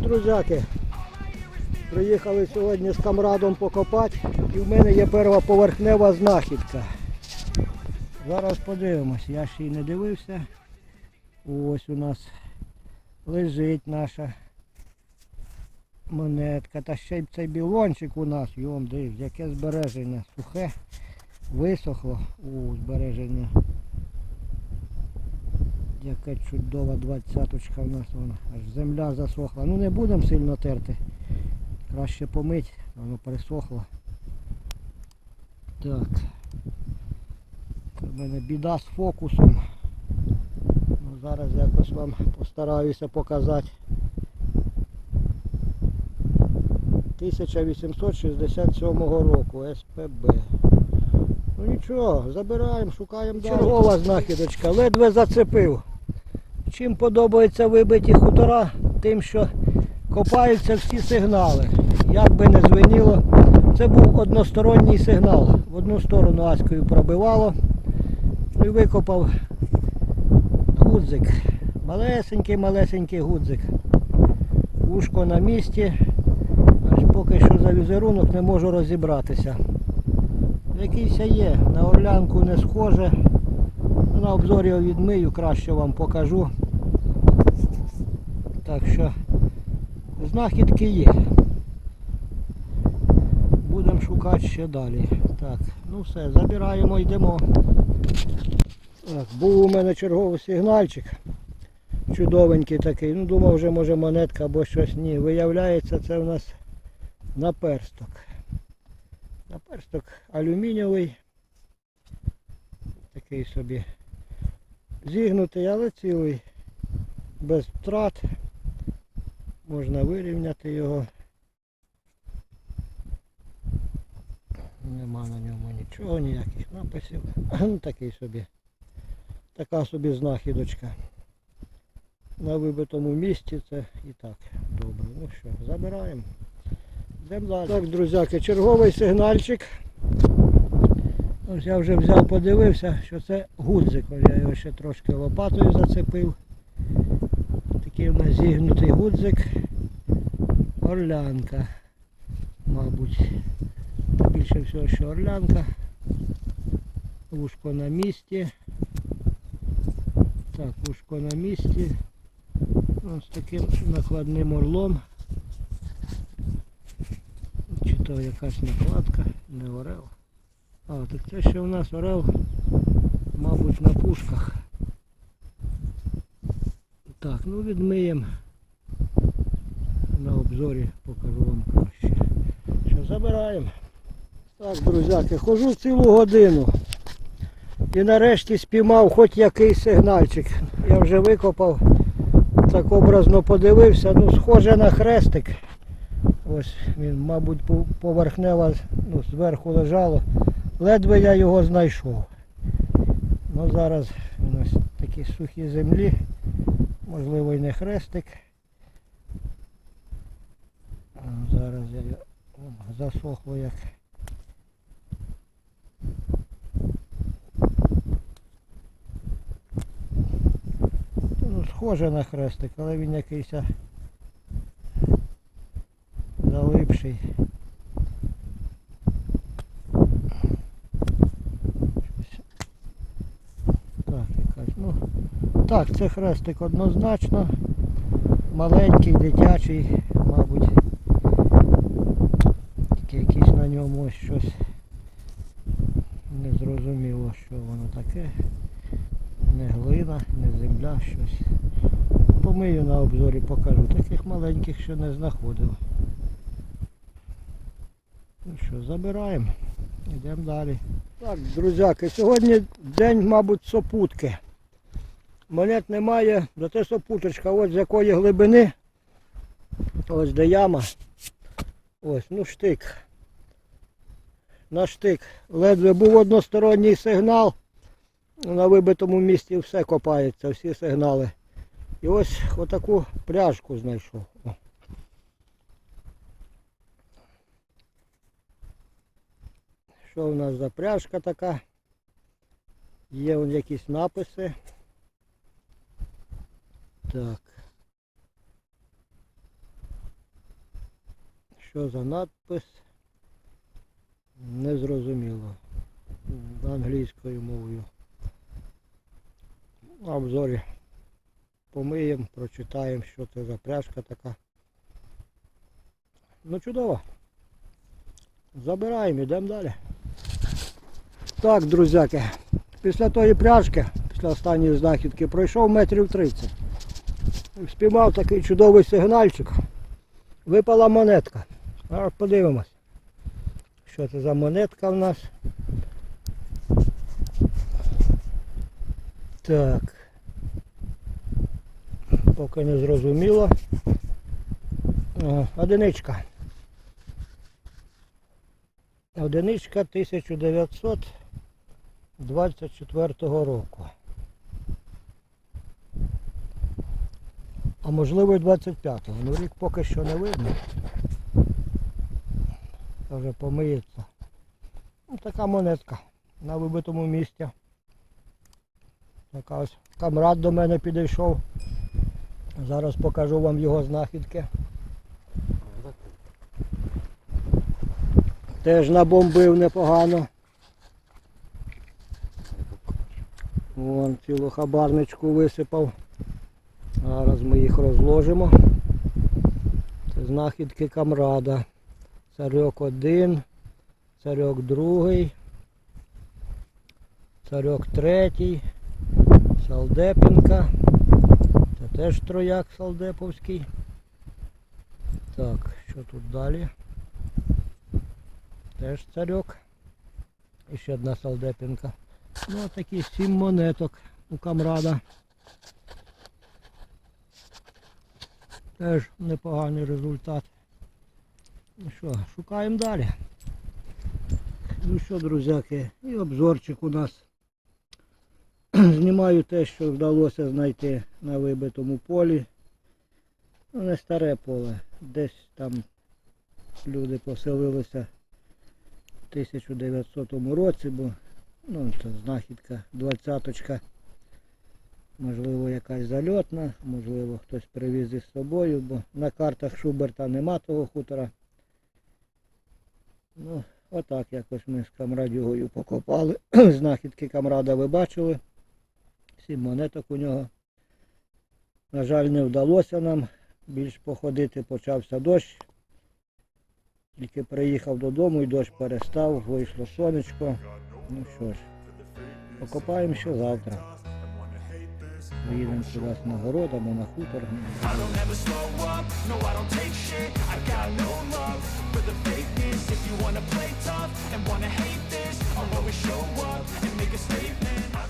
друзяки. Приїхали сьогодні з камрадом покопати і в мене є перша поверхнева знахідка. Зараз подивимось, я ще й не дивився. Ось у нас лежить наша монетка. Та ще й цей білончик у нас, йом див, яке збереження. Сухе, висохло. О, збереження. Яка чудова двадцяточка в нас вона. Аж земля засохла. Ну не будемо сильно терти. Краще помить, воно пересохло. Так. Це в мене біда з фокусом. Ну, зараз якось вам постараюся показати. 1867 року СПБ. Ну нічого, забираємо, шукаємо далі. Чергова знахідочка, ледве зацепив. Чим подобаються вибиті хутора, тим, що копаються всі сигнали. Як би не звеніло, це був односторонній сигнал. В одну сторону аською пробивало і викопав гудзик. Малесенький-малесенький гудзик. Ушко на місці. Аж поки що за візерунок не можу розібратися. Якийсь є, на орлянку не схоже. На обзорі його відмию, краще вам покажу. Так що знахідки є. Будемо шукати ще далі. Так, ну все, забираємо, йдемо. Так, був у мене черговий сигнальчик. Чудовенький такий. Ну думав вже може монетка або щось. Ні. Виявляється це у нас наперсток. Наперсток алюмінієвий. Такий собі зігнутий, але цілий. Без втрат. Можна вирівняти його. Нема на ньому нічого, ніяких написів. Ну такий собі. Така собі знахідочка. На вибитому місці це і так добре. Ну що, забираємо. Так, друзяки, черговий сигнальчик. Ось я вже взяв, подивився, що це гудзик. Я його ще трошки лопатою зацепив. Такий у нас зігнутий гудзик. Орлянка, мабуть. Більше всього, що орлянка. Ушко на місці. Так, ушко на місці. Ось таким накладним орлом. Чи то якась накладка, не орел. А, так це ще у нас орел, мабуть, на пушках. Так, ну відмиємо. На обзорі покажу вам краще. Що, забираємо. Так, друзяки, хожу цілу годину. І нарешті спіймав хоч якийсь сигнальчик. Я вже викопав, так образно подивився, ну схоже на хрестик. Ось він, мабуть, поверхнева ну, зверху лежало. Ледве я його знайшов. Ну зараз він ось такі сухі землі. Можливо і не хрестик. Зараз я засохло як. Ну, схоже на хрестик, але він якийсь залипший. Щось. Так, якась. Ну, так, це хрестик однозначно. Маленький, дитячий, мабуть. Тільки якийсь на ньому ось щось незрозуміло, що воно таке. Не глина, не земля, щось. Помию на обзорі, покажу. Таких маленьких ще не знаходив. Ну що, забираємо. Йдемо далі. Так, друзяки, сьогодні день, мабуть, сопутки. Монет немає, зате сопуточка, ось з якої глибини. Ось де яма. Ось, ну штик. На штик. Ледве був односторонній сигнал. На вибитому місці все копається, всі сигнали. І ось отаку пряжку знайшов. Що в нас за пряжка така? Є якісь написи. Так. Що за надпис? Незрозуміло. Англійською мовою. На обзорі помиємо, прочитаємо, що це за пряжка така. Ну чудово. Забираємо, йдемо далі. Так, друзяки, після тої пряжки, після останньої знахідки, пройшов метрів 30. Спіймав такий чудовий сигнальчик. Випала монетка. Зараз подивимось. Що це за монетка в нас? Так. Поки не зрозуміло. Одиничка. Одиничка 1924 року. А можливо і 25-го. Ну рік поки що не видно. Вже помиється. Ну, така монетка на вибитому місці. Така ось камрад до мене підійшов. Зараз покажу вам його знахідки. Теж набомбив непогано. Вон цілу хабарничку висипав. Зараз ми їх розложимо. Це знахідки камрада. Царьок один, царьок другий, царьок третій, Салдепінка. Це теж трояк Салдеповський. Так, що тут далі? Теж царьок. І ще одна Салдепінка. Ну, такі сім монеток у камрада. Теж непоганий результат. Ну що, шукаємо далі. Ну що, друзяки, і обзорчик у нас. Знімаю те, що вдалося знайти на вибитому полі. Ну, не старе поле. Десь там люди поселилися в 1900 році, бо ну, це знахідка, двадцяточка. Можливо, якась зальотна, можливо, хтось привіз із собою, бо на картах Шуберта нема того хутора. Ну, отак якось ми з камрадюгою покопали. Знахідки камрада ви бачили. Сім монеток у нього. На жаль, не вдалося нам більш походити, почався дощ. Тільки приїхав додому і дощ перестав, вийшло сонечко. Ну що ж, покопаємо ще завтра. Їдемо сюди на городами, на хутор. If you wanna play tough and wanna hate this, I'll always show up and make a statement.